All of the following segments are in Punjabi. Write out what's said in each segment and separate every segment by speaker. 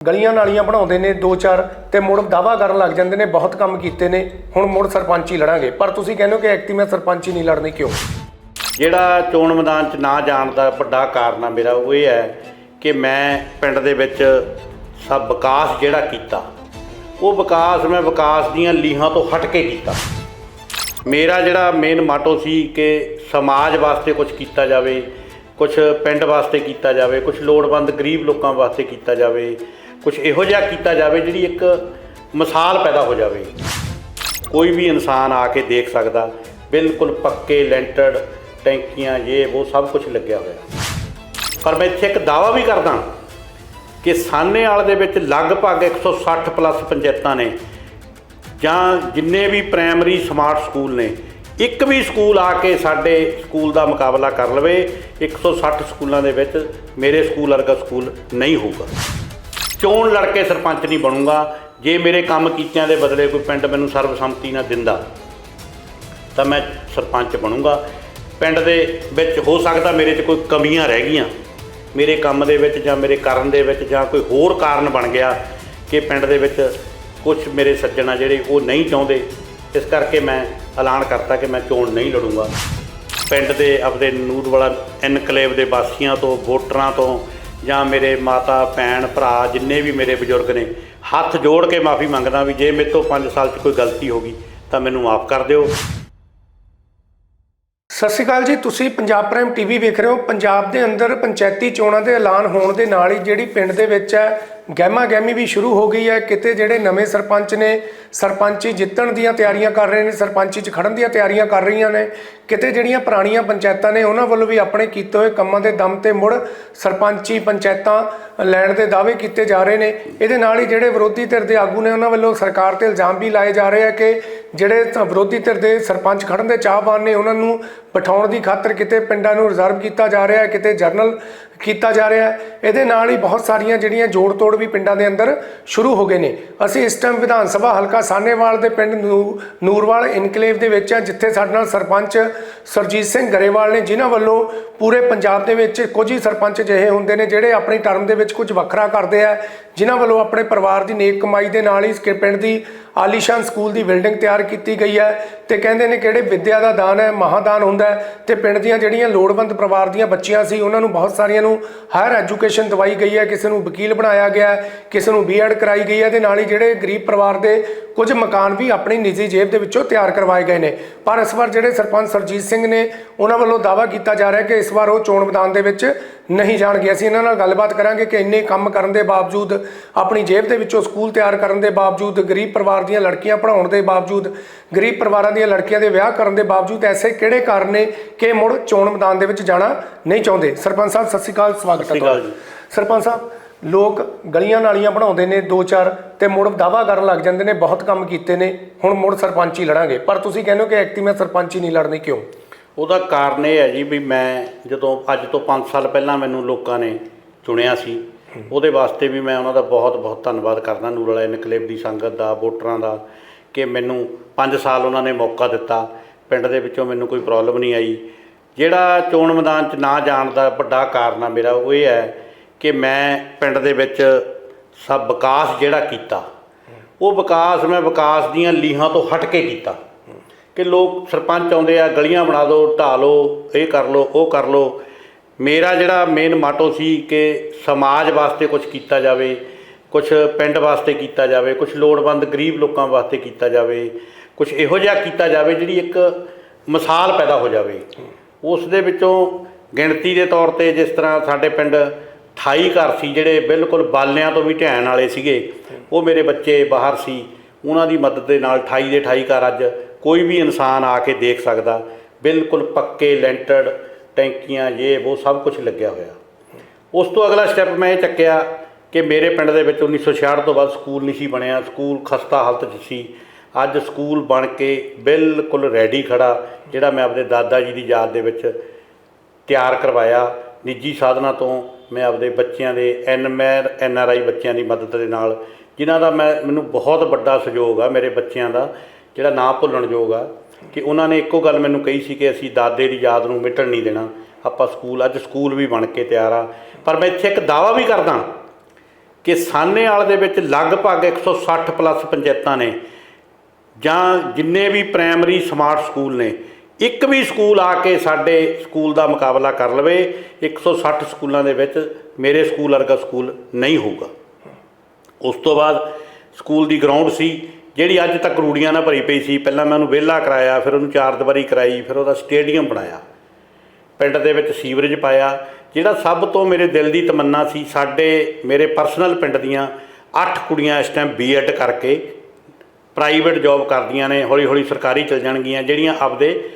Speaker 1: ਗਲੀਆਂ ਨਾਲੀਆਂ ਬਣਾਉਂਦੇ ਨੇ ਦੋ ਚਾਰ ਤੇ ਮੁੜ ਦਾਵਾ ਕਰਨ ਲੱਗ ਜਾਂਦੇ ਨੇ, ਬਹੁਤ ਕੰਮ ਕੀਤੇ ਨੇ, ਹੁਣ ਮੁੜ ਸਰਪੰਚ ਹੀ ਲੜਾਂਗੇ। ਪਰ ਤੁਸੀਂ ਕਹਿੰਦੇ ਹੋ ਕਿ ਐਕਟੀ ਮੈਂ ਸਰਪੰਚ ਹੀ ਨਹੀਂ ਲੜਨੀ ਕਿਉਂ?
Speaker 2: ਜਿਹੜਾ ਚੋਣ ਮੈਦਾਨ 'ਚ ਨਾ ਜਾਣ ਦਾ ਵੱਡਾ ਕਾਰਨ ਆ ਮੇਰਾ, ਉਹ ਇਹ ਹੈ ਕਿ ਮੈਂ ਪਿੰਡ ਦੇ ਵਿੱਚ ਸਭ ਵਿਕਾਸ ਜਿਹੜਾ ਕੀਤਾ, ਉਹ ਵਿਕਾਸ ਮੈਂ ਵਿਕਾਸ ਦੀਆਂ ਲੀਹਾਂ ਤੋਂ ਹਟ ਕੇ ਕੀਤਾ। ਮੇਰਾ ਜਿਹੜਾ ਮੇਨ ਮਾਟੋ ਸੀ ਕਿ ਸਮਾਜ ਵਾਸਤੇ ਕੁਝ ਕੀਤਾ ਜਾਵੇ ਕੁਝ ਪਿੰਡ ਵਾਸਤੇ ਕੀਤਾ ਜਾਵੇ ਕੁਝ ਲੋੜਵੰਦ ਗਰੀਬ ਲੋਕਾਂ ਵਾਸਤੇ ਕੀਤਾ ਜਾਵੇ ਕੁਝ ਇਹੋ ਜਿਹਾ ਕੀਤਾ ਜਾਵੇ ਜਿਹੜੀ ਇੱਕ ਮਿਸਾਲ ਪੈਦਾ ਹੋ ਜਾਵੇ। ਕੋਈ ਵੀ ਇਨਸਾਨ ਆ ਕੇ ਦੇਖ ਸਕਦਾ, ਬਿਲਕੁਲ ਪੱਕੇ ਲੈਂਟਰਡ ਟੈਂਕੀਆਂ ਇਹ ਉਹ ਸਭ ਕੁਝ ਲੱਗਿਆ ਹੋਇਆ। ਪਰ ਮੈਂ ਇੱਥੇ ਇੱਕ ਦਾਵਾ ਵੀ ਕਰਦਾ ਕਿ ਸਾਨੇਵਾਲ ਦੇ ਵਿੱਚ ਲਗਭਗ 160 ਪਲੱਸ ਪੰਚਾਇਤਾਂ ਨੇ ਜਾਂ ਜਿੰਨੇ ਵੀ ਪ੍ਰਾਇਮਰੀ ਸਮਾਰਟ ਸਕੂਲ ਨੇ, ਇੱਕ ਵੀ ਸਕੂਲ ਆ ਕੇ ਸਾਡੇ ਸਕੂਲ ਦਾ ਮੁਕਾਬਲਾ ਕਰ ਲਵੇ 160 ਸਕੂਲਾਂ ਦੇ ਵਿੱਚ ਮੇਰੇ ਸਕੂਲ ਵਰਗਾ ਸਕੂਲ ਨਹੀਂ ਹੋਊਗਾ। ਚੋਣ ਲੜ ਕੇ ਸਰਪੰਚ ਨਹੀਂ ਬਣੂੰਗਾ, ਜੇ ਮੇਰੇ ਕੰਮ ਕੀਤਿਆਂ ਦੇ ਬਦਲੇ ਕੋਈ ਪਿੰਡ ਮੈਨੂੰ ਸਰਬਸੰਮਤੀ ਨਾਲ ਦਿੰਦਾ, ਤਾਂ ਮੈਂ ਸਰਪੰਚ ਬਣੂੰਗਾ। ਪਿੰਡ ਦੇ ਵਿੱਚ ਹੋ ਸਕਦਾ ਮੇਰੇ 'ਚ ਕੋਈ ਕਮੀਆਂ ਰਹਿ ਗਈਆਂ। ਮੇਰੇ ਕੰਮ ਦੇ ਵਿੱਚ ਜਾਂ ਮੇਰੇ ਕਰਨ ਦੇ ਵਿੱਚ ਜਾਂ ਕੋਈ ਹੋਰ ਕਾਰਨ ਬਣ ਗਿਆ ਕਿ ਪਿੰਡ ਦੇ ਵਿੱਚ ਕੁਝ ਮੇਰੇ ਸੱਜਣਾ ਜਿਹੜੇ ਉਹ ਨਹੀਂ ਚਾਹੁੰਦੇ, ਇਸ ਕਰਕੇ ਮੈਂ ਐਲਾਨ ਕਰਤਾ ਕਿ ਮੈਂ ਚੋਣ ਨਹੀਂ ਲੜੂੰਗਾ। ਪਿੰਡ ਦੇ ਆਪਦੇ ਨੂਰਵਾਲਾ ਐਨਕਲੇਵ ਦੇ ਵਾਸੀਆਂ ਤੋਂ, ਵੋਟਰਾਂ ਤੋਂ ਜਾਂ ਮੇਰੇ ਮਾਤਾ, ਭੈਣ, ਭਰਾ, ਜਿੰਨੇ ਵੀ ਮੇਰੇ ਬਜ਼ੁਰਗ ਨੇ, ਹੱਥ ਜੋੜ ਕੇ ਮਾਫੀ ਮੰਗਦਾ ਵੀ ਜੇ ਮੇਰੇ ਤੋਂ 5 ਸਾਲ 'ਚ ਕੋਈ ਗਲਤੀ ਹੋ ਗਈ, ਤਾਂ ਮੈਨੂੰ ਮਾਫ ਕਰ ਦਿਓ।
Speaker 1: ਸਤਿ ਸ਼੍ਰੀ ਅਕਾਲ ਜੀ, ਤੁਸੀਂ ਪੰਜਾਬ ਪ੍ਰਾਈਮ ਟੀਵੀ ਵੇਖ ਰਹੇ ਹੋ। ਪੰਜਾਬ ਦੇ ਅੰਦਰ ਪੰਚਾਇਤੀ ਚੋਣਾਂ ਦੇ ਐਲਾਨ ਹੋਣ ਦੇ ਨਾਲ ਹੀ ਜਿਹੜੀ ਪਿੰਡ ਦੇ ਵਿੱਚ ਹੈ ਗਹਿਮਾ ਗਹਿਮੀ ਵੀ ਸ਼ੁਰੂ ਹੋ ਗਈ ਹੈ। ਕਿਤੇ ਜਿਹੜੇ ਨਵੇਂ ਸਰਪੰਚ ਨੇ ਸਰਪੰਚੀ ਜਿੱਤਣ ਦੀਆਂ ਤਿਆਰੀਆਂ ਕਰ ਰਹੇ ਨੇ, ਸਰਪੰਚੀ 'ਚ ਖੜਨ ਦੀਆਂ ਤਿਆਰੀਆਂ ਕਰ ਰਹੀਆਂ ਨੇ। ਕਿਤੇ ਜਿਹੜੀਆਂ ਪੁਰਾਣੀਆਂ ਪੰਚਾਇਤਾਂ ਨੇ, ਉਹਨਾਂ ਵੱਲੋਂ ਵੀ ਆਪਣੇ ਕੀਤੇ ਹੋਏ ਕੰਮਾਂ ਦੇ ਦਮ ਤੇ ਮੁੜ ਸਰਪੰਚੀ ਪੰਚਾਇਤਾਂ ਲੈਣ ਦੇ ਦਾਅਵੇ ਕੀਤੇ ਜਾ ਰਹੇ ਨੇ। ਇਹਦੇ ਨਾਲ ਹੀ ਜਿਹੜੇ ਵਿਰੋਧੀ ਧਿਰ ਦੇ ਆਗੂ ਨੇ, ਉਹਨਾਂ ਵੱਲੋਂ ਸਰਕਾਰ ਤੇ ਇਲਜ਼ਾਮ ਵੀ ਲਾਏ ਜਾ ਰਹੇ ਆ ਕਿ ਜਿਹੜੇ ਵਿਰੋਧੀ ਧਿਰ ਦੇ ਸਰਪੰਚ ਖੜਨ ਦੇ ਚਾਹਵਾਨ ਨੇ, ਉਹਨਾਂ ਨੂੰ ਬਿਠਾਉਣ ਦੀ ਖਾਤਰ ਕਿਤੇ ਪਿੰਡਾਂ ਨੂੰ ਰਿਜ਼ਰਵ ਕੀਤਾ ਜਾ ਰਿਹਾ ਹੈ, ਕਿਤੇ ਜਰਨਲ ਕੀਤਾ ਜਾ ਰਿਹਾ ਹੈ। ਇਹਦੇ ਨਾਲ ਹੀ ਬਹੁਤ ਸਾਰੀਆਂ ਜਿਹੜੀਆਂ ਜੋੜ ਤੋੜ ਵੀ ਪਿੰਡਾਂ ਦੇ ਅੰਦਰ ਸ਼ੁਰੂ ਹੋ ਗਏ ਨੇ। ਅਸੀਂ ਇਸ ਟਾਈਮ ਵਿਧਾਨ ਸਭਾ ਹਲਕਾ ਸਾਨੇਵਾਲ ਦੇ ਪਿੰਡ ਨੂੰ- ਨੂਰਵਾਲ ਇਨਕਲੇਵ ਦੇ ਵਿੱਚ ਆ ਜਿੱਥੇ ਸਾਡੇ ਨਾਲ ਸਰਪੰਚ ਸਰਜੀਤ ਸਿੰਘ ਗਰੇਵਾਲ ਨੇ, ਜਿਨ੍ਹਾਂ ਵੱਲੋਂ ਪੂਰੇ ਪੰਜਾਬ ਦੇ ਵਿੱਚ ਕੁਝ ਹੀ ਸਰਪੰਚ ਅਜਿਹੇ ਹੁੰਦੇ ਨੇ, ਜਿਹੜੇ ਆਪਣੀ ਟਰਮ ਦੇ ਵਿੱਚ ਕੁਝ ਵੱਖਰਾ ਕਰਦੇ ਆ, ਜਿਨ੍ਹਾਂ ਵੱਲੋਂ ਆਪਣੇ ਪਰਿਵਾਰ ਦੀ ਨੇਕ ਕਮਾਈ ਦੇ ਨਾਲ ਹੀ ਇਸ ਪਿੰਡ ਦੀ ਆਲੀਸ਼ਾਨ ਸਕੂਲ ਦੀ ਬਿਲਡਿੰਗ ਤਿਆਰ ਕੀਤੀ ਗਈ ਹੈ ਤੇ ਕਹਿੰਦੇ ਨੇ ਕਿਹੜੇ ਵਿੱਦਿਆ ਦਾ ਦਾਨ ਹੈ, ਮਹਾਦਾਨ ਹੁੰਦਾ ਹੈ ਤੇ ਪਿੰਡ ਦੀਆਂ ਜਿਹੜੀਆਂ ਲੋੜਵੰਦ ਪਰਿਵਾਰ ਦੀਆਂ ਬੱਚੀਆਂ ਸੀ, ਉਹਨਾਂ ਨੂੰ ਬਹੁਤ ਸਾਰੀਆਂ ਨੂੰ ਹਾਇਰ ਐਜੂਕੇਸ਼ਨ ਦਵਾਈ ਗਈ ਹੈ, ਕਿਸੇ ਨੂੰ ਵਕੀਲ ਬਣਾਇਆ ਗਿਆ ਕਿਸੇ ਨੂੰ ਬੀਐਡ ਕਰਾਈ ਗਈ ਹੈ ਤੇ ਨਾਲ ਹੀ ਜਿਹੜੇ ਗਰੀਬ ਪਰਿਵਾਰ ਦੇ ਕੁਝ ਮਕਾਨ ਵੀ ਆਪਣੀ ਨਿੱਜੀ ਜੇਬ ਦੇ ਵਿੱਚੋਂ ਤਿਆਰ ਕਰਵਾਏ ਗਏ ਨੇ। ਪਰ ਇਸ ਵਾਰ ਜਿਹੜੇ ਸਰਪੰਚ ਸਰਜੀਤ ਸਿੰਘ ਨੇ, ਉਹਨਾਂ ਵੱਲੋਂ ਦਾਅਵਾ ਕੀਤਾ ਜਾ ਰਿਹਾ ਕਿ ਇਸ ਵਾਰ ਉਹ ਚੋਣ ਮੈਦਾਨ ਦੇ ਵਿੱਚ ਨਹੀਂ ਜਾਣਗੇ। ਅਸੀਂ ਇਹਨਾਂ ਨਾਲ ਗੱਲਬਾਤ ਕਰਾਂਗੇ ਕਿ ਇੰਨੇ ਕੰਮ ਕਰਨ ਦੇ ਬਾਵਜੂਦ, ਆਪਣੀ ਜੇਬ ਦੇ ਵਿੱਚੋਂ ਸਕੂਲ ਤਿਆਰ ਕਰਨ ਦੇ ਬਾਵਜੂਦ ਗਰੀਬ ਪਰਿਵਾਰ ਦੀਆਂ ਲੜਕੀਆਂ ਪੜ੍ਹਾਉਣ ਦੇ ਬਾਵਜੂਦ ਗਰੀਬ ਪਰਿਵਾਰਾਂ ਦੀਆਂ ਲੜਕੀਆਂ ਦੇ ਵਿਆਹ ਕਰਨ ਦੇ ਬਾਵਜੂਦ ਐਸੇ ਕਿਹੜੇ ਕਾਰਨ ਨੇ ਕਿ ਮੁੜ ਚੋਣ ਮੈਦਾਨ ਦੇ ਵਿੱਚ ਜਾਣਾ ਨਹੀਂ ਚਾਹੁੰਦੇ? ਸਰਪੰਚ ਸਾਹਿਬ ਸਤਿ ਸ਼੍ਰੀ ਅਕਾਲ ਸਵਾਗਤ ਹੈ ਤੁਹਾਡਾ। ਸਰਪੰਚ ਸਾਹਿਬ ਲੋਕ ਗਲੀਆਂ ਨਾਲੀਆਂ ਬਣਾਉਂਦੇ ਨੇ ਦੋ ਚਾਰ ਤੇ ਮੁੜ ਦਾਵਾ ਕਰਨ ਲੱਗ ਜਾਂਦੇ ਨੇ ਬਹੁਤ ਕੰਮ ਕੀਤੇ ਨੇ ਹੁਣ ਮੁੜ ਸਰਪੰਚ ਹੀ ਲੜਾਂਗੇ। ਪਰ ਤੁਸੀਂ ਕਹਿੰਦੇ ਹੋ ਕਿ ਐਕਟੀ ਮੈਂ ਸਰਪੰਚ ਹੀ ਨਹੀਂ ਲੜਨੀ ਕਿਉਂ?
Speaker 2: ਉਹਦਾ ਕਾਰਨ ਇਹ ਹੈ ਜੀ ਵੀ ਮੈਂ ਜਦੋਂ ਅੱਜ ਤੋਂ 5 ਸਾਲ ਪਹਿਲਾਂ ਮੈਨੂੰ ਲੋਕਾਂ ਨੇ ਚੁਣਿਆ ਸੀ ਉਹਦੇ ਵਾਸਤੇ ਵੀ ਮੈਂ ਉਹਨਾਂ ਦਾ ਬਹੁਤ ਬਹੁਤ ਧੰਨਵਾਦ ਕਰਦਾ, ਨੂਰ ਵਾਲਾ ਇਨਕਲੇਵ ਦੀ ਸੰਗਤ ਦਾ, ਵੋਟਰਾਂ ਦਾ, ਕਿ ਮੈਨੂੰ 5 ਸਾਲ ਉਹਨਾਂ ਨੇ ਮੌਕਾ ਦਿੱਤਾ। ਪਿੰਡ ਦੇ ਵਿੱਚੋਂ ਮੈਨੂੰ ਕੋਈ ਪ੍ਰੋਬਲਮ ਨਹੀਂ ਆਈ। ਜਿਹੜਾ ਚੋਣ ਮੈਦਾਨ 'ਚ ਨਾ ਜਾਣ ਦਾ ਵੱਡਾ ਕਾਰਨ ਆ ਮੇਰਾ, ਉਹ ਇਹ ਹੈ ਕਿ ਮੈਂ ਪਿੰਡ ਦੇ ਵਿੱਚ ਸਭ ਵਿਕਾਸ ਜਿਹੜਾ ਕੀਤਾ, ਉਹ ਵਿਕਾਸ, ਮੈਂ ਵਿਕਾਸ ਦੀਆਂ ਲੀਹਾਂ ਤੋਂ ਹਟ ਕੇ ਕੀਤਾ। ਕਿ ਲੋਕ ਸਰਪੰਚ ਆਉਂਦੇ ਆ, ਗਲੀਆਂ ਬਣਾ ਦਿਓ ਢਾਹ ਲਓ, ਇਹ ਕਰ ਲਓ, ਉਹ ਕਰ ਲਓ। ਮੇਰਾ ਜਿਹੜਾ ਮੇਨ ਮਾਟੋ ਸੀ ਕਿ ਸਮਾਜ ਵਾਸਤੇ ਕੁਝ ਕੀਤਾ ਜਾਵੇ ਕੁਝ ਪਿੰਡ ਵਾਸਤੇ ਕੀਤਾ ਜਾਵੇ ਕੁਝ ਲੋੜਵੰਦ ਗਰੀਬ ਲੋਕਾਂ ਵਾਸਤੇ ਕੀਤਾ ਜਾਵੇ ਕੁਝ ਇਹੋ ਜਿਹਾ ਕੀਤਾ ਜਾਵੇ ਜਿਹੜੀ ਇੱਕ ਮਿਸਾਲ ਪੈਦਾ ਹੋ ਜਾਵੇ। ਉਸ ਦੇ ਵਿੱਚੋਂ ਗਿਣਤੀ ਦੇ ਤੌਰ ਤੇ ਜਿਸ ਤਰ੍ਹਾਂ ਸਾਡੇ ਪਿੰਡ 28 ਘਰ ਸੀ, ਜਿਹੜੇ ਬਿਲਕੁਲ ਬਾਲਿਆਂ ਤੋਂ ਵੀ ਢਹਿਣ ਵਾਲੇ ਸੀਗੇ, ਉਹ ਮੇਰੇ ਬੱਚੇ ਬਾਹਰ ਸੀ। ਉਹਨਾਂ ਦੀ ਮਦਦ ਦੇ ਨਾਲ 28 ਦੇ 28 ਘਰ ਅੱਜ ਕੋਈ ਵੀ ਇਨਸਾਨ ਆ ਕੇ ਦੇਖ ਸਕਦਾ। ਬਿਲਕੁਲ ਪੱਕੇ ਲੈਂਟਰਡ ਟੈਂਕੀਆਂ ਇਹ ਉਹ ਸਭ ਕੁਝ ਲੱਗਿਆ ਹੋਇਆ। ਉਸ ਤੋਂ ਅਗਲਾ ਸਟੈਪ ਮੈਂ ਇਹ ਚੱਕਿਆ ਕਿ ਮੇਰੇ ਪਿੰਡ ਦੇ ਵਿੱਚ 1966 ਤੋਂ ਬਾਅਦ ਸਕੂਲ ਨਹੀਂ ਸੀ ਬਣਿਆ। ਸਕੂਲ ਖਸਤਾ ਹਾਲਤ 'ਚ ਸੀ। ਅੱਜ ਸਕੂਲ ਬਣ ਕੇ ਬਿਲਕੁਲ ਰੈਡੀ ਖੜਾ, ਜਿਹੜਾ ਮੈਂ ਆਪਣੇ ਦਾਦਾ ਜੀ ਦੀ ਯਾਦ ਦੇ ਵਿੱਚ ਤਿਆਰ ਕਰਵਾਇਆ। ਨਿੱਜੀ ਸਾਧਨਾਂ ਤੋਂ ਮੈਂ ਆਪਦੇ ਬੱਚਿਆਂ ਦੇ ਐਨਐਮਆਰ ਐਨਆਰਆਈ ਬੱਚਿਆਂ ਦੀ ਮਦਦ ਦੇ ਨਾਲ, ਜਿਨ੍ਹਾਂ ਦਾ ਮੈਂ, ਮੈਨੂੰ ਬਹੁਤ ਵੱਡਾ ਸਹਿਯੋਗ ਆ ਮੇਰੇ ਬੱਚਿਆਂ ਦਾ, ਜਿਹੜਾ ਨਾ ਭੁੱਲਣਯੋਗ ਆ। ਕਿ ਉਹਨਾਂ ਨੇ ਇੱਕੋ ਗੱਲ ਮੈਨੂੰ ਕਹੀ ਸੀ ਕਿ ਅਸੀਂ ਦਾਦੇ ਦੀ ਯਾਦ ਨੂੰ ਮਿਟਣ ਨਹੀਂ ਦੇਣਾ। ਆਪਾਂ ਸਕੂਲ, ਅੱਜ ਸਕੂਲ ਵੀ ਬਣ ਕੇ ਤਿਆਰ ਆ। ਪਰ ਮੈਂ ਇੱਥੇ ਇੱਕ ਦਾਵਾ ਵੀ ਕਰਦਾ ਕਿ ਸਾਨੇਵਾਲ ਦੇ ਵਿੱਚ ਲਗਭਗ 160 ਪਲੱਸ ਪੰਚਾਇਤਾਂ ਨੇ ਜਾਂ ਜਿੰਨੇ ਵੀ ਪ੍ਰਾਇਮਰੀ ਸਮਾਰਟ ਸਕੂਲ ਨੇ, ਇੱਕ ਵੀ ਸਕੂਲ ਆ ਕੇ ਸਾਡੇ ਸਕੂਲ ਦਾ ਮੁਕਾਬਲਾ ਕਰ ਲਵੇ 160 ਸਕੂਲਾਂ ਦੇ ਵਿੱਚ ਮੇਰੇ ਸਕੂਲ ਵਰਗਾ ਸਕੂਲ ਨਹੀਂ ਹੋਊਗਾ। ਉਸ ਤੋਂ ਬਾਅਦ ਸਕੂਲ ਦੀ ਗਰਾਊਂਡ ਸੀ ਜਿਹੜੀ ਅੱਜ ਤੱਕ ਰੂੜੀਆਂ ਨਾਲ ਭਰੀ ਪਈ ਸੀ, ਪਹਿਲਾਂ ਮੈਂ ਉਹਨੂੰ ਵਿਹਲਾ ਕਰਾਇਆ, ਫਿਰ ਉਹਨੂੰ ਚਾਰ ਦੀਵਾਰੀ ਕਰਾਈ, ਫਿਰ ਉਹਦਾ ਸਟੇਡੀਅਮ ਬਣਾਇਆ। ਪਿੰਡ ਦੇ ਵਿੱਚ ਸੀਵਰੇਜ ਪਾਇਆ। ਜਿਹੜਾ ਸਭ ਤੋਂ ਮੇਰੇ ਦਿਲ ਦੀ ਤਮੰਨਾ ਸੀ, ਸਾਡੇ, ਮੇਰੇ ਪਰਸਨਲ ਪਿੰਡ ਦੀਆਂ 8 ਕੁੜੀਆਂ ਇਸ ਟਾਈਮ ਬੀਐਡ ਕਰਕੇ ਪ੍ਰਾਈਵੇਟ ਜੌਬ ਕਰਦੀਆਂ ਨੇ ਹੌਲੀ ਹੌਲੀ ਸਰਕਾਰੀ ਚਲ ਜਾਣਗੀਆਂ, ਜਿਹੜੀਆਂ ਆਪਦੇ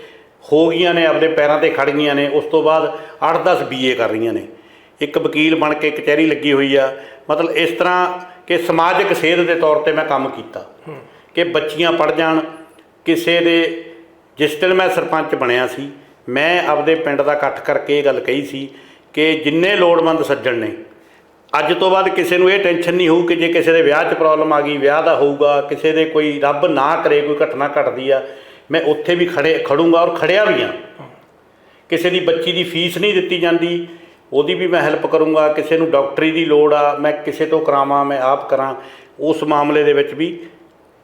Speaker 2: ਹੋ ਗਈਆਂ ਨੇ, ਆਪਦੇ ਪੈਰਾਂ ਤੇ ਖੜ ਗਈਆਂ ਨੇ, ਉਸ ਤੋਂ ਬਾਅਦ 8-10 ਬੀਏ ਕਰ ਰਹੀਆਂ ਨੇ। ਇੱਕ ਵਕੀਲ ਬਣ ਕੇ ਕਚਹਿਰੀ ਲੱਗੀ ਹੋਈ ਆ। ਮਤਲਬ ਇਸ ਤਰ੍ਹਾਂ ਕਿ ਸਮਾਜਿਕ ਸੇਧ ਦੇ ਤੌਰ ਤੇ ਮੈਂ ਕੰਮ ਕੀਤਾ। ਕਿ ਬੱਚੀਆਂ ਪੜ ਜਾਣ, ਕਿਸੇ ਦੇ, ਜਿਸ ਦਿਨ ਮੈਂ ਸਰਪੰਚ ਬਣਿਆ ਸੀ, ਮੈਂ ਆਪਦੇ ਪਿੰਡ ਦਾ ਇਕੱਠ ਕਰਕੇ ਇਹ ਗੱਲ ਕਹੀ ਸੀ ਕਿ ਜਿੰਨੇ ਲੋੜਵੰਦ ਸੱਜਣ ਨੇ, ਅੱਜ ਤੋਂ ਬਾਅਦ ਕਿਸੇ ਨੂੰ ਇਹ ਟੈਨਸ਼ਨ ਨਹੀਂ ਹੋਊ ਕਿ ਜੇ ਕਿਸੇ ਦੇ ਵਿਆਹ 'ਚ ਪ੍ਰੋਬਲਮ ਆ ਗਈ, ਵਿਆਹ ਦਾ ਹੋਊਗਾ, ਕਿਸੇ ਦੇ ਕੋਈ ਰੱਬ ਨਾ ਕਰੇ, ਕੋਈ ਘਟਨਾ ਘਟਦੀ ਆ, ਮੈਂ ਉੱਥੇ ਵੀ ਖੜੇ, ਖੜੂੰਗਾ ਔਰ ਖੜਿਆ ਵੀ ਆ। ਕਿਸੇ ਦੀ ਬੱਚੀ ਦੀ ਫੀਸ ਨਹੀਂ ਦਿੱਤੀ ਜਾਂਦੀ, ਉਹਦੀ ਵੀ ਮੈਂ ਹੈਲਪ ਕਰੂੰਗਾ, ਕਿਸੇ ਨੂੰ ਡਾਕਟਰੀ ਦੀ ਲੋੜ ਆ, ਮੈਂ ਕਿਸੇ ਤੋਂ ਕਰਾਵਾਂ, ਮੈਂ ਆਪ ਕਰਾਂ, ਉਸ ਮਾਮਲੇ ਦੇ ਵਿੱਚ ਵੀ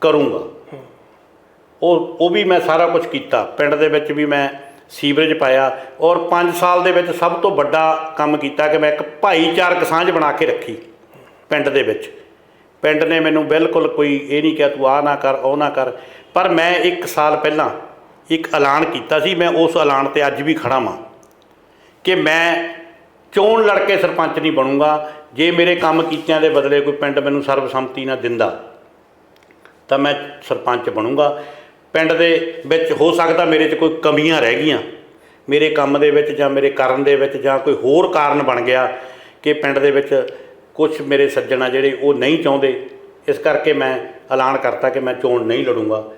Speaker 2: ਕਰੂੰਗਾ। ਉਹ ਉਹ ਵੀ ਮੈਂ ਸਾਰਾ ਕੁਝ ਕੀਤਾ। ਪਿੰਡ ਦੇ ਵਿੱਚ ਵੀ ਮੈਂ ਸੀਵਰੇਜ ਪਾਇਆ ਔਰ 5 ਸਾਲ ਦੇ ਵਿੱਚ ਸਭ ਤੋਂ ਵੱਡਾ ਕੰਮ ਕੀਤਾ ਕਿ ਮੈਂ ਇੱਕ ਭਾਈਚਾਰਕ ਸਾਂਝ ਬਣਾ ਕੇ ਰੱਖੀ ਪਿੰਡ ਦੇ ਵਿੱਚ। ਪਿੰਡ ਨੇ ਮੈਨੂੰ ਬਿਲਕੁਲ ਕੋਈ ਇਹ ਨਹੀਂ ਕਿਹਾ, ਤੂੰ ਆ ਨਾ ਕਰ, ਉਹ ਨਾ ਕਰ। ਪਰ ਮੈਂ 1 ਸਾਲ ਪਹਿਲਾਂ ਇੱਕ ਐਲਾਨ ਕੀਤਾ ਸੀ, ਮੈਂ ਉਸ ਐਲਾਨ ਤੇ ਅੱਜ ਵੀ ਖੜਾ ਵਾਂ ਕਿ ਮੈਂ ਚੋਣ ਲੜ ਕੇ ਸਰਪੰਚ ਨਹੀਂ ਬਣੂੰਗਾ। ਜੇ ਮੇਰੇ ਕੰਮ ਕੀਤਿਆਂ ਦੇ ਬਦਲੇ ਕੋਈ ਪਿੰਡ ਮੈਨੂੰ ਸਰਬਸੰਮਤੀ ਨਾਲ ਦਿੰਦਾ ਤਾਂ ਮੈਂ ਸਰਪੰਚ ਬਣੂੰਗਾ। ਪਿੰਡ ਦੇ ਵਿੱਚ ਹੋ ਸਕਦਾ ਮੇਰੇ 'ਚ ਕੋਈ ਕਮੀਆਂ ਰਹਿ ਗਈਆਂ। ਮੇਰੇ ਕੰਮ ਦੇ ਵਿੱਚ ਜਾਂ ਮੇਰੇ ਕਰਨ ਦੇ ਵਿੱਚ ਜਾਂ ਕੋਈ ਹੋਰ ਕਾਰਨ ਬਣ ਗਿਆ ਕਿ ਪਿੰਡ ਦੇ ਵਿੱਚ ਕੁਝ ਮੇਰੇ ਸੱਜਣਾ ਜਿਹੜੇ ਉਹ ਨਹੀਂ ਚਾਹੁੰਦੇ। ਇਸ ਕਰਕੇ ਮੈਂ ਐਲਾਨ ਕਰਤਾ ਕਿ ਮੈਂ ਚੋਣ ਨਹੀਂ ਲੜੂੰਗਾ।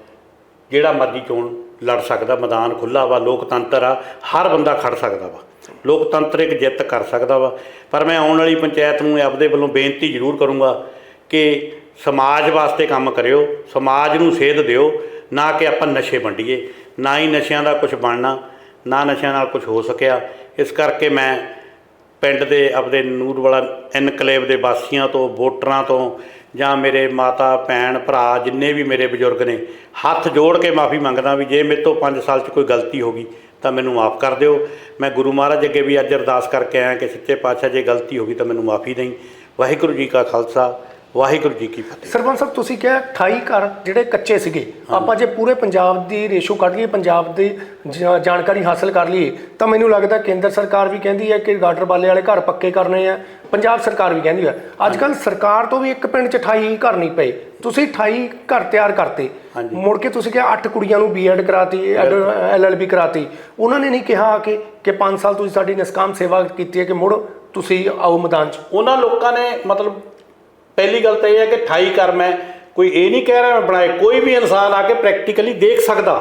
Speaker 2: ਜਿਹੜਾ ਮਰਜ਼ੀ ਚੋਣ ਲੜ ਸਕਦਾ, ਮੈਦਾਨ ਖੁੱਲਾ ਵਾ, ਲੋਕਤੰਤਰ ਆ, ਹਰ ਬੰਦਾ ਖੜ ਸਕਦਾ ਵਾ। ਲੋਕਤੰਤਰਿਕ ਜਿੱਤ ਕਰ ਸਕਦਾ ਵਾ। ਪਰ ਮੈਂ ਆਉਣ ਵਾਲੀ ਪੰਚਾਇਤ ਨੂੰ ਆਪਦੇ ਵੱਲੋਂ ਬੇਨਤੀ ਜ਼ਰੂਰ ਕਰੂੰਗਾ ਕਿ ਸਮਾਜ ਵਾਸਤੇ ਕੰਮ ਕਰਿਓ, ਸਮਾਜ ਨੂੰ ਸੇਧ ਦਿਓ, ਨਾ ਕਿ ਆਪਾਂ ਨਸ਼ੇ ਵੰਡੀਏ। ਨਾ ਹੀ ਨਸ਼ਿਆਂ ਦਾ ਕੁਝ ਬਣਨਾ, ਨਾ ਨਸ਼ਿਆਂ ਨਾਲ ਕੁਝ ਹੋ ਸਕਿਆ। ਇਸ ਕਰਕੇ ਮੈਂ ਪਿੰਡ ਦੇ ਆਪਦੇ ਨੂਰਵਾਲਾ ਇਨਕਲੇਵ ਦੇ ਵਾਸੀਆਂ ਤੋਂ, ਵੋਟਰਾਂ ਤੋਂ, ਜਾਂ ਮੇਰੇ ਮਾਤਾ, ਭੈਣ, ਭਰਾ, ਜਿੰਨੇ ਵੀ ਮੇਰੇ ਬਜ਼ੁਰਗ ਨੇ, ਹੱਥ ਜੋੜ ਕੇ ਮਾਫੀ ਮੰਗਦਾ ਵੀ ਜੇ ਮੇਰੇ ਤੋਂ 5 ਸਾਲ 'ਚ ਕੋਈ ਗਲਤੀ ਹੋ ਗਈ, ਤਾਂ ਮੈਨੂੰ ਮਾਫ ਕਰ ਦਿਓ। ਮੈਂ ਗੁਰੂ ਮਹਾਰਾਜ ਅੱਗੇ ਵੀ ਅੱਜ ਅਰਦਾਸ ਕਰਕੇ ਆਇਆ ਕਿ ਸੱਚੇ ਪਾਤਸ਼ਾਹ ਜੇ ਗਲਤੀ ਹੋ ਗਈ ਤਾਂ ਮੈਨੂੰ ਮਾਫੀ ਦੇਈ। ਵਾਹਿਗੁਰੂ ਜੀ ਕਾ ਖਾਲਸਾ। ਵਾਹਿਗੁਰੂ ਜੀ ਕੀ ਫਤਿਹ।
Speaker 1: ਸਰਪੰਚ ਸਾਹਿਬ ਤੁਸੀਂ ਕਿਹਾ 28 ਘਰ ਜਿਹੜੇ ਕੱਚੇ ਸੀਗੇ ਆਪਾਂ ਜੇ ਪੂਰੇ ਪੰਜਾਬ ਦੀ ਰੇਸ਼ੋ ਕੱਢ ਲਈਏ ਪੰਜਾਬ ਦੀ ਜਾ- ਜਾਣਕਾਰੀ ਹਾਸਲ ਕਰ ਲਈਏ ਤਾਂ ਮੈਨੂੰ ਲੱਗਦਾ ਕੇਂਦਰ ਸਰਕਾਰ ਵੀ ਕਹਿੰਦੀ ਹੈ ਕਿ ਗਾਡਰ ਬਾਲੇ ਵਾਲੇ ਘਰ ਪੱਕੇ ਕਰਨੇ ਆ ਪੰਜਾਬ ਸਰਕਾਰ ਵੀ ਕਹਿੰਦੀ ਹੈ। ਅੱਜ ਕੱਲ ਸਰਕਾਰ ਤੋਂ ਵੀ ਇੱਕ ਪਿੰਡ 'ਚ 28 ਘਰ ਨਹੀਂ ਪਏ। ਤੁਸੀਂ 28 ਘਰ ਤਿਆਰ ਕਰਤੇ।
Speaker 2: ਹਾਂਜੀ।
Speaker 1: ਮੁੜ ਕੇ ਤੁਸੀਂ ਕਿਹਾ 8 ਕੁੜੀਆਂ ਨੂੰ ਬੀਐਡ ਕਰਾਤੀ ਐਲਐਲਬੀ ਕਰਾਤੀ। ਉਹਨਾਂ ਨੇ ਨਹੀਂ ਕਿਹਾ ਕਿ ਕਿ 5 ਸਾਲ ਤੁਸੀਂ ਸਾਡੀ ਨਿਸਕਾਮ ਸੇਵਾ ਕੀਤੀ ਹੈ ਕਿ ਮੁੜ ਤੁਸੀਂ ਆਓ ਮੈਦਾਨ 'ਚ।
Speaker 2: ਉਹਨਾਂ ਲੋਕਾਂ ਨੇ ਮਤਲਬ ਪਹਿਲੀ ਗੱਲ ਤਾਂ ਇਹ ਹੈ ਕਿ 28 ਕਰ ਮੈਂ, ਕੋਈ ਇਹ ਨਹੀਂ ਕਹਿ ਰਿਹਾ ਮੈਂ ਬਣਾਏ, ਕੋਈ ਵੀ ਇਨਸਾਨ ਆ ਕੇ ਪ੍ਰੈਕਟੀਕਲੀ ਦੇਖ ਸਕਦਾ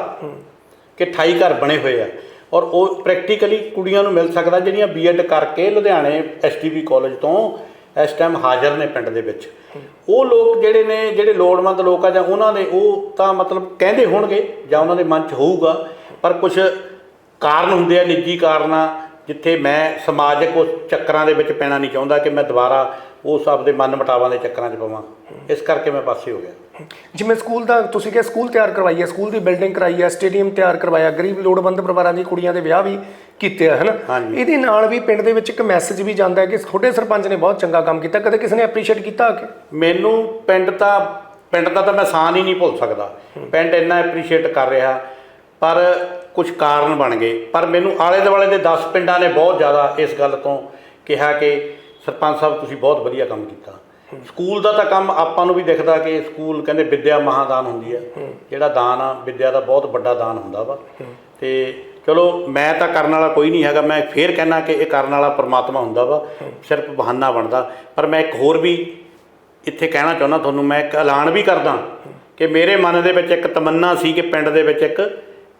Speaker 2: ਕਿ 28 ਘਰ ਬਣੇ ਹੋਏ ਆ। ਔਰ ਉਹ ਪ੍ਰੈਕਟੀਕਲੀ ਕੁੜੀਆਂ ਨੂੰ ਮਿਲ ਸਕਦਾ ਜਿਹੜੀਆਂ ਬੀਐਡ ਕਰਕੇ ਲੁਧਿਆਣੇ ਐਸਟੀਬੀ ਕਾਲਜ ਤੋਂ ਇਸ ਟਾਈਮ ਹਾਜ਼ਰ ਨੇ ਪਿੰਡ ਦੇ ਵਿੱਚ। ਉਹ ਲੋਕ ਜਿਹੜੇ ਨੇ, ਜਿਹੜੇ ਲੋੜਵੰਦ ਲੋਕ ਆ ਜਾਂ ਉਹਨਾਂ ਦੇ, ਉਹ ਤਾਂ ਮਤਲਬ ਕਹਿੰਦੇ ਹੋਣਗੇ ਜਾਂ ਉਹਨਾਂ ਦੇ ਮਨ 'ਚ ਹੋਊਗਾ, ਪਰ ਕੁਝ ਕਾਰਨ ਹੁੰਦੇ ਆ, ਨਿੱਜੀ ਕਾਰਨਾਂ, ਜਿੱਥੇ ਮੈਂ ਸਮਾਜਿਕ ਚੱਕਰਾਂ ਦੇ ਵਿੱਚ ਪੈਣਾ ਨਹੀਂ ਚਾਹੁੰਦਾ ਕਿ ਮੈਂ ਦੁਬਾਰਾ ਉਸ ਆਪਦੇ ਮਨ ਮਟਾਵਾਂ ਦੇ ਚੱਕਰਾਂ 'ਚ ਪਵਾਂ। ਇਸ ਕਰਕੇ ਮੈਂ ਪਾਸੇ ਹੋ ਗਿਆ।
Speaker 1: ਜਿਵੇਂ ਸਕੂਲ ਦਾ ਤੁਸੀਂ ਕਿਹਾ ਸਕੂਲ ਤਿਆਰ ਕਰਵਾਈ ਹੈ ਸਕੂਲ ਦੀ ਬਿਲਡਿੰਗ ਕਰਾਈ ਹੈ ਸਟੇਡੀਅਮ ਤਿਆਰ ਕਰਵਾਇਆ ਗਰੀਬ ਲੋੜਵੰਦ ਪਰਿਵਾਰਾਂ ਦੀ ਕੁੜੀਆਂ ਦੇ ਵਿਆਹ ਵੀ ਕੀਤੇ ਆ ਹਨਾ। ਇਹਦੇ ਨਾਲ ਵੀ ਪਿੰਡ ਦੇ ਵਿੱਚ ਇੱਕ ਮੈਸੇਜ ਵੀ ਜਾਂਦਾ ਹੈ ਕਿ ਤੁਹਾਡੇ ਸਰਪੰਚ ਨੇ ਬਹੁਤ ਚੰਗਾ ਕੰਮ ਕੀਤਾ ਕਦੇ ਕਿਸੇ ਨੇ ਐਪਰੀਸ਼ੀਏਟ ਕੀਤਾ ਕੇ?
Speaker 2: ਮੈਨੂੰ ਪਿੰਡ ਤਾਂ ਪਿੰਡ ਦਾ ਤਾਂ ਮੈਂ ਸਾਨ ਹੀ ਨਹੀਂ ਭੁੱਲ ਸਕਦਾ। ਪਿੰਡ ਇੰਨਾ ਐਪਰੀਸ਼ੀਏਟ ਕਰ ਰਿਹਾ ਪਰ ਕੁਝ ਕਾਰਨ ਬਣ ਗਏ। ਪਰ ਮੈਨੂੰ ਆਲੇ ਦੁਆਲੇ ਦੇ 10 ਪਿੰਡਾਂ ਨੇ ਬਹੁਤ ਜ਼ਿਆਦਾ ਇਸ ਗੱਲ ਤੋਂ ਕਿਹਾ ਕਿ ਸਰਪੰਚ ਸਾਹਿਬ ਤੁਸੀਂ ਬਹੁਤ ਵਧੀਆ ਕੰਮ ਕੀਤਾ। ਸਕੂਲ ਦਾ ਤਾਂ ਕੰਮ ਆਪਾਂ ਨੂੰ ਵੀ ਦਿਖਦਾ ਕਿ ਸਕੂਲ ਕਹਿੰਦੇ ਵਿੱਦਿਆ ਮਹਾਦਾਨ ਹੁੰਦੀ ਹੈ। ਜਿਹੜਾ ਦਾਨ ਆ, ਵਿੱਦਿਆ ਦਾ ਬਹੁਤ ਵੱਡਾ ਦਾਨ ਹੁੰਦਾ ਵਾ। ਤੇ ਚਲੋ ਮੈਂ ਤਾਂ ਕਰਨ ਵਾਲਾ ਕੋਈ ਨਹੀਂ ਹੈਗਾ, ਮੈਂ ਫੇਰ ਕਹਿਣਾ ਕਿ ਇਹ ਕਰਨ ਵਾਲਾ ਪਰਮਾਤਮਾ ਹੁੰਦਾ ਵਾ, ਸਿਰਫ ਬਹਾਨਾ ਬਣਦਾ। ਪਰ ਮੈਂ ਇੱਕ ਹੋਰ ਵੀ ਇੱਥੇ ਕਹਿਣਾ ਚਾਹੁੰਦਾ ਤੁਹਾਨੂੰ, ਮੈਂ ਇੱਕ ਐਲਾਨ ਵੀ ਕਰਦਾ ਕਿ ਮੇਰੇ ਮਨ ਦੇ ਵਿੱਚ ਇੱਕ ਤਮੰਨਾ ਸੀ ਕਿ ਪਿੰਡ ਦੇ ਵਿੱਚ ਇੱਕ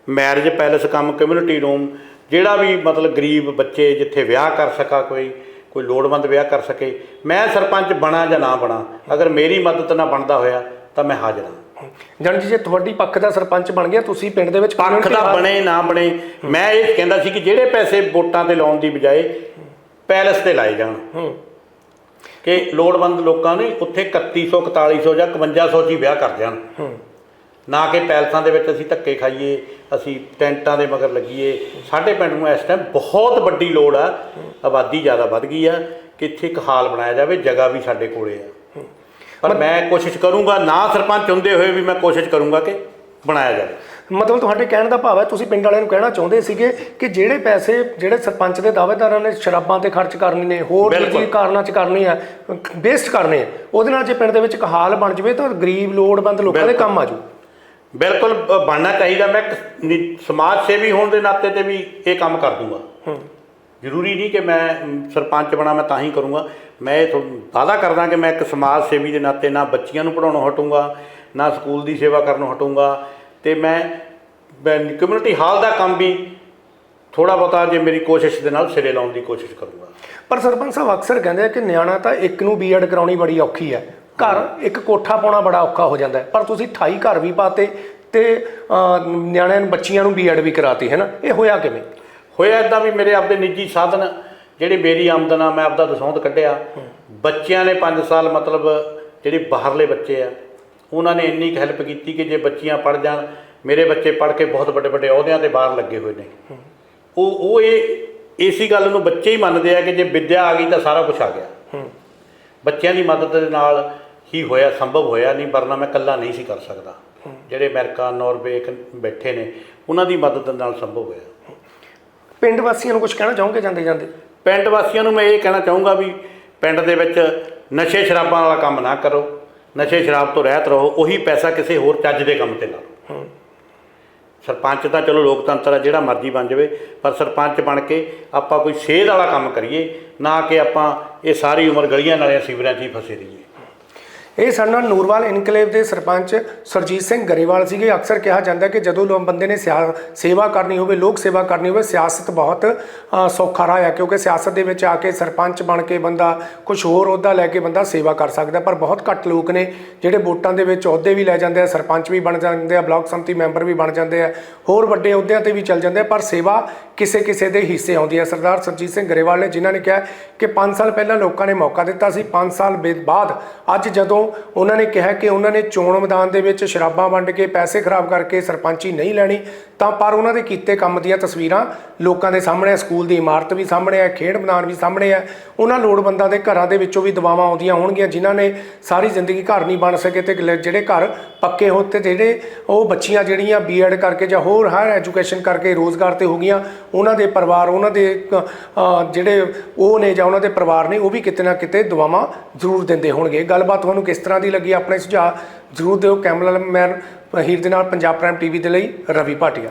Speaker 2: ਮੈਰਿਜ ਪੈਲੇਸ ਕੰਮ ਕਮਿਊਨਿਟੀ ਰੂਮ ਜਿਹੜਾ ਵੀ ਮਤਲਬ ਗਰੀਬ ਬੱਚੇ ਜਿੱਥੇ ਵਿਆਹ ਕਰ ਸਕਾ ਕੋਈ ਕੋਈ ਲੋੜਵੰਦ ਵਿਆਹ ਕਰ ਸਕੇ। ਮੈਂ ਸਰਪੰਚ ਬਣਾ ਜਾਂ ਨਾ ਬਣਾ ਅਗਰ ਮੇਰੀ ਮਦਦ ਨਾਲ ਬਣਦਾ ਹੋਇਆ ਤਾਂ ਮੈਂ ਹਾਜ਼ਰ ਹਾਂ।
Speaker 1: ਜਾਣੀ ਕਿ ਜੇ ਤੁਹਾਡੀ ਪੱਖ ਦਾ ਸਰਪੰਚ ਬਣ ਗਿਆ ਤੁਸੀਂ ਪਿੰਡ ਦੇ ਵਿੱਚ
Speaker 2: ਪੱਖ ਦਾ ਬਣੇ ਨਾ ਬਣੇ ਮੈਂ ਇਹ ਕਹਿੰਦਾ ਸੀ ਕਿ ਜਿਹੜੇ ਪੈਸੇ ਵੋਟਾਂ ਤੇ ਲਾਉਣ ਦੀ ਬਜਾਏ ਪੈਲੇਸ ਤੇ ਲਾਏ ਜਾਣ। ਕਿ ਲੋੜਵੰਦ ਲੋਕਾਂ ਨੇ ਉੱਥੇ 3100 4100 ਜਾਂ 5100 ਚ ਹੀ ਵਿਆਹ ਕਰ ਜਾਣ। ਨਾ ਕਿ ਪੈਲਸਾਂ ਦੇ ਵਿੱਚ ਅਸੀਂ ਧੱਕੇ ਖਾਈਏ ਅਸੀਂ ਟੈਂਟਾਂ ਦੇ ਮਗਰ ਲੱਗੀਏ। ਸਾਡੇ ਪਿੰਡ ਨੂੰ ਇਸ ਟਾਈਮ ਬਹੁਤ ਵੱਡੀ ਲੋੜ ਆ। ਆਬਾਦੀ ਜ਼ਿਆਦਾ ਵੱਧ ਗਈ ਆ ਕਿ ਇੱਥੇ ਇੱਕ ਹਾਲ ਬਣਾਇਆ ਜਾਵੇ ਜਗ੍ਹਾ ਵੀ ਸਾਡੇ ਕੋਲੇ ਆ। ਪਰ ਮੈਂ ਕੋਸ਼ਿਸ਼ ਕਰੂੰਗਾ ਨਾ ਸਰਪੰਚ ਹੁੰਦੇ ਹੋਏ ਵੀ ਮੈਂ ਕੋਸ਼ਿਸ਼ ਕਰੂੰਗਾ ਕਿ ਬਣਾਇਆ ਜਾਵੇ।
Speaker 1: ਮਤਲਬ ਤੁਹਾਡੇ ਕਹਿਣ ਦਾ ਭਾਵ ਹੈ ਤੁਸੀਂ ਪਿੰਡ ਵਾਲਿਆਂ ਨੂੰ ਕਹਿਣਾ ਚਾਹੁੰਦੇ ਸੀਗੇ ਕਿ ਜਿਹੜੇ ਪੈਸੇ ਜਿਹੜੇ ਸਰਪੰਚ ਦੇ ਦਾਅਵੇਦਾਰਾਂ ਨੇ ਸ਼ਰਾਬਾਂ ਤੇ ਖਰਚ ਕਰਨੇ ਨੇ ਹੋਰ। ਦੂਜੀ ਕਾਰਨਾਂ 'ਚ ਕਰਨੀ ਹੈ ਵੇਸਟ ਕਰਨੇ ਆ ਉਹਦੇ ਨਾਲ ਜੇ ਪਿੰਡ ਦੇ ਵਿੱਚ ਇੱਕ ਹਾਲ ਬਣ ਜਵੇ ਤਾਂ ਗਰੀਬ ਲੋੜਵੰਦ ਲੋਕਾਂ ਦੇ। ਕੰਮ ਆਜੂ
Speaker 2: ਬਿਲਕੁਲ ਬ- ਬਣਨਾ ਚਾਹੀਦਾ। ਮੈਂ ਇੱਕ ਨਿ- ਸਮਾਜ ਸੇਵੀ ਹੋਣ ਦੇ ਨਾਤੇ ਤੇ ਵੀ ਇਹ ਕੰਮ ਕਰ ਦੂੰਗਾ। ਜ਼ਰੂਰੀ ਨਹੀਂ ਕਿ ਮੈਂ ਮ, ਸਰਪੰਚ ਬਣਾ ਮੈਂ ਤਾਂ ਹੀ ਕਰੂੰਗਾ। ਮੈਂ ਇਹ ਤੁਹਾਨੂੰ ਵਾਅਦਾ ਕਰਦਾ ਕਿ ਮੈਂ ਇੱਕ ਸਮਾਜ ਸੇਵੀ ਦੇ ਨਾਤੇ ਨਾ ਬੱਚੀਆਂ ਨੂੰ ਪੜਾਉਣੋਂ ਹਟੂੰਗਾ ਨਾ ਸਕੂਲ ਦੀ ਸੇਵਾ ਕਰਨੋਂ ਹਟੂੰਗਾ। ਤੇ ਮੈਂ ਕਮਿਊਨਿਟੀ ਹਾਲ ਦਾ ਕੰਮ ਵੀ ਥੋੜਾ ਬਹੁਤਾ ਜੇ ਮੇਰੀ ਕੋਸ਼ਿਸ਼ ਦੇ ਨਾਲ ਸਿਰੇ ਲਾਉਣ ਦੀ ਕੋਸ਼ਿਸ਼ ਕਰੂੰਗਾ।
Speaker 1: ਪਰ ਸਰਪੰਚ ਸਾਹਿਬ ਅਕਸਰ ਕਹਿੰਦੇ ਆ ਕਿ ਨਿਆਣਾ ਤਾਂ ਇੱਕ ਨੂੰ ਬੀਐਡ ਕਰਾਉਣੀ ਬੜੀ ਔਖੀ ਹੈ। ਘਰ ਇੱਕ ਕੋਠਾ ਪਾਉਣਾ ਬੜਾ ਔਖਾ ਹੋ ਜਾਂਦਾ ਪਰ ਤੁਸੀਂ 28 ਘਰ ਵੀ ਪਾਤੇ ਤੇ ਨਿਆਣਿਆਂ ਨੂੰ ਬੱਚੀਆਂ ਨੂੰ ਬੀਐਡ ਵੀ ਕਰਾਤੀ ਹੈ ਨਾ? ਇਹ ਹੋਇਆ ਕਿਵੇਂ?
Speaker 2: ਹੋਇਆ ਇਦਾਂ ਵੀ ਮੇਰੇ ਆਪਦੇ ਨਿੱਜੀ ਸਾਧਨ ਜਿਹੜੇ ਮੇਰੀ ਆਮਦਨ ਆ ਮੈਂ ਆਪਦਾ ਦਸੌਂਦ ਕੱਢਿਆ। ਬੱਚਿਆਂ ਨੇ 5 ਸਾਲ ਮਤਲਬ ਜਿਹੜੇ ਬਾਹਰਲੇ ਬੱਚੇ ਆ ਉਹਨਾਂ ਨੇ ਇੰਨੀ ਹੈਲਪ ਕੀਤੀ ਕਿ ਜੇ ਬੱਚੀਆਂ ਪੜ ਜਾਣ ਮੇਰੇ ਬੱਚੇ ਪੜ ਕੇ ਬਹੁਤ ਵੱਡੇ ਵੱਡੇ ਅਹੁਦਿਆਂ ਤੇ ਬਾਹਰ ਲੱਗੇ ਹੋਏ ਨੇ। ਉਹ ਉਹ ਇਹ ਇਸੀ ਗੱਲ ਨੂੰ ਬੱਚੇ ਹੀ ਮੰਨਦੇ ਆ ਕਿ ਜੇ ਵਿੱਦਿਆ ਆ ਗਈ ਤਾਂ ਸਾਰਾ ਕੁਝ ਆ ਗਿਆ। ਬੱਚਿਆਂ ਦੀ ਮਦਦ ਦੇ ਨਾਲ ਹੀ ਹੋਇਆ ਸੰਭਵ ਹੋਇਆ ਨਹੀਂ ਵਰਨਾ ਮੈਂ ਇਕੱਲਾ ਨਹੀਂ ਸੀ ਕਰ ਸਕਦਾ। ਜਿਹੜੇ ਅਮਰੀਕਾ ਨਾਰਵੇ ਬੈਠੇ ਨੇ ਉਹਨਾਂ ਦੀ ਮਦਦ ਨਾਲ ਸੰਭਵ ਹੋਇਆ।
Speaker 1: ਪਿੰਡ ਵਾਸੀਆਂ ਨੂੰ ਕੁਝ ਕਹਿਣਾ ਚਾਹੋਗੇ ਜਾਂਦੇ ਜਾਂਦੇ?
Speaker 2: ਪਿੰਡ ਵਾਸੀਆਂ ਨੂੰ ਮੈਂ ਇਹ ਕਹਿਣਾ ਚਾਹੂੰਗਾ ਵੀ ਪਿੰਡ ਦੇ ਵਿੱਚ ਨਸ਼ੇ ਸ਼ਰਾਬਾਂ ਵਾਲਾ ਕੰਮ ਨਾ ਕਰੋ ਨਸ਼ੇ ਸ਼ਰਾਬ ਤੋਂ ਰਹਿਤ ਰਹੋ ਉਹੀ ਪੈਸਾ ਕਿਸੇ ਹੋਰ ਚੱਜ ਦੇ ਕੰਮ ਤੇ ਲਓ। ਸਰਪੰਚ ਤਾਂ ਚਲੋ ਲੋਕਤੰਤਰ ਆ, ਜਿਹੜਾ ਮਰਜ਼ੀ ਬਣ ਜਾਵੇ, ਪਰ ਸਰਪੰਚ ਬਣ ਕੇ ਆਪਾਂ ਕੋਈ ਸੇਧ ਵਾਲਾ ਕੰਮ ਕਰੀਏ, ਨਾ ਕਿ ਆਪਾਂ ਇਹ ਸਾਰੀ ਉਮਰ ਗਲੀਆਂ ਨਾਲੀਆਂ ਸੀਵਰਾਂ 'ਚ ਹੀ ਫਸੇ ਰਹੀਏ।
Speaker 1: ਇਹ ਸਾਡੇ ਨਾਲ ਨੂਰਵਾਲ ਇਨਕਲੇਵ ਦੇ ਸਰਪੰਚ ਸਰਜੀਤ ਸਿੰਘ ਗਰੇਵਾਲ ਸੀਗੇ। ਅਕਸਰ ਕਿਹਾ ਜਾਂਦਾ ਕਿ ਜਦੋਂ ਲੋਕ ਬੰਦੇ ਨੇ ਸਿਆ- ਸੇਵਾ ਕਰਨੀ ਹੋਵੇ, ਲੋਕ ਸੇਵਾ ਕਰਨੀ ਹੋਵੇ, ਸਿਆਸਤ ਬਹੁਤ ਸੌਖਾ ਰਾਹ ਹੈ ਕਿਉਂਕਿ ਸਿਆਸਤ ਦੇ ਵਿੱਚ ਆ ਕੇ ਸਰਪੰਚ ਬਣ ਕੇ ਬੰਦਾ ਕੁਝ ਹੋਰ ਅਹੁਦਾ ਲੈ ਕੇ ਬੰਦਾ ਸੇਵਾ ਕਰ ਸਕਦਾ, ਪਰ ਬਹੁਤ ਘੱਟ ਲੋਕ ਨੇ ਜਿਹੜੇ ਵੋਟਾਂ ਦੇ ਵਿੱਚ ਅਹੁਦੇ ਵੀ ਲੈ ਜਾਂਦੇ ਆ, ਸਰਪੰਚ ਵੀ ਬਣ ਜਾਂਦੇ ਆ, ਬਲਾਕ ਸੰਮਤੀ ਮੈਂਬਰ ਵੀ ਬਣ ਜਾਂਦੇ ਆ, ਹੋਰ ਵੱਡੇ ਅਹੁਦਿਆਂ ਤੇ ਵੀ ਚੱਲ ਜਾਂਦੇ ਆ, ਪਰ ਸੇਵਾ ਕਿਸੇ ਕਿਸੇ ਦੇ ਹਿੱਸੇ ਆਉਂਦੀ ਹੈ ਸਰਦਾਰ ਸਰਜੀਤ ਸਿੰਘ ਗਰੇਵਾਲ ਨੇ ਜਿਨ੍ਹਾਂ ਨੇ ਕਿਹਾ ਕਿ 5 ਸਾਲ ਪਹਿਲਾਂ ਲੋਕਾਂ ਨੇ ਮੌਕਾ ਦਿੱਤਾ ਸੀ 5 ਸਾਲ ਬੇ- ਬਾਅਦ ਅੱਜ ਜਦੋਂ ਉਹਨਾਂ ਨੇ ਕਿਹਾ ਕਿ ਉਹਨਾਂ ਨੇ ਚੋਣ ਮੈਦਾਨ ਦੇ ਵਿੱਚ ਸ਼ਰਾਬਾਂ ਵੰਡ ਕੇ ਪੈਸੇ ਖਰਾਬ ਕਰਕੇ ਸਰਪੰਚੀ ਨਹੀਂ ਲੈਣੀ, ਤਾਂ ਪਰ ਉਹਨਾਂ ਦੇ ਕੀਤੇ ਕੰਮ ਦੀਆਂ ਤਸਵੀਰਾਂ ਲੋਕਾਂ ਦੇ ਸਾਹਮਣੇ ਸਕੂਲ ਦੀ ਇਮਾਰਤ ਵੀ ਸਾਹਮਣੇ ਹੈ ਖੇਡ ਮੈਦਾਨ ਵੀ ਸਾਹਮਣੇ ਹੈ ਉਹਨਾਂ ਲੋੜਵੰਦਾਂ ਦੇ ਘਰਾਂ ਦੇ ਵਿੱਚੋਂ ਵੀ ਦਵਾਵਾਂ ਆਉਂਦੀਆਂ ਹੋਣਗੀਆਂ, ਜਿਨ੍ਹਾਂ ਨੇ ਸਾਰੀ ਜ਼ਿੰਦਗੀ ਘਰ ਨਹੀਂ ਬਣ ਸਕੇ ਤੇ ਜਿਹੜੇ ਘਰ ਪੱਕੇ ਹੋ ਤੇ ਜਿਹੜੇ ਉਹ ਬੱਚੀਆਂ ਜਿਹੜੀਆਂ ਬੀਐਡ ਕਰਕੇ ਜਾਂ ਹੋਰ ਹਾਇਰ ਐਜੂਕੇਸ਼ਨ ਕਰਕੇ ਰੋਜ਼ਗਾਰ ਤੇ ਹੋ ਗਈਆਂ, ਉਹਨਾਂ ਦੇ ਪਰਿਵਾਰ, ਉਹਨਾਂ ਦੇ ਜਿਹੜੇ ਉਹ ਨੇ ਜਾਂ ਉਹਨਾਂ ਦੇ ਪਰਿਵਾਰ ਨੇ, ਉਹ ਵੀ ਕਿਤੇ ਨਾ ਕਿਤੇ ਦਵਾਵਾਂ ਜ਼ਰੂਰ ਦਿੰਦੇ ਹੋਣਗੇ। ਗੱਲਬਾਤ ਤੁਹਾਨੂੰ ਕਿਸ ਤਰ੍ਹਾਂ ਦੀ ਲੱਗੀ ਆਪਣੇ ਸੁਝਾਅ? ਜ਼ਰੂਰ ਦਿਓ ਕੈਮਰਾਮੈਨ ਹੀਰ ਦੇ ਨਾਲ ਪੰਜਾਬ ਪ੍ਰਾਈਮ ਟੀਵੀ ਦੇ ਲਈ ਰਵੀ ਭਾਟੀਆ।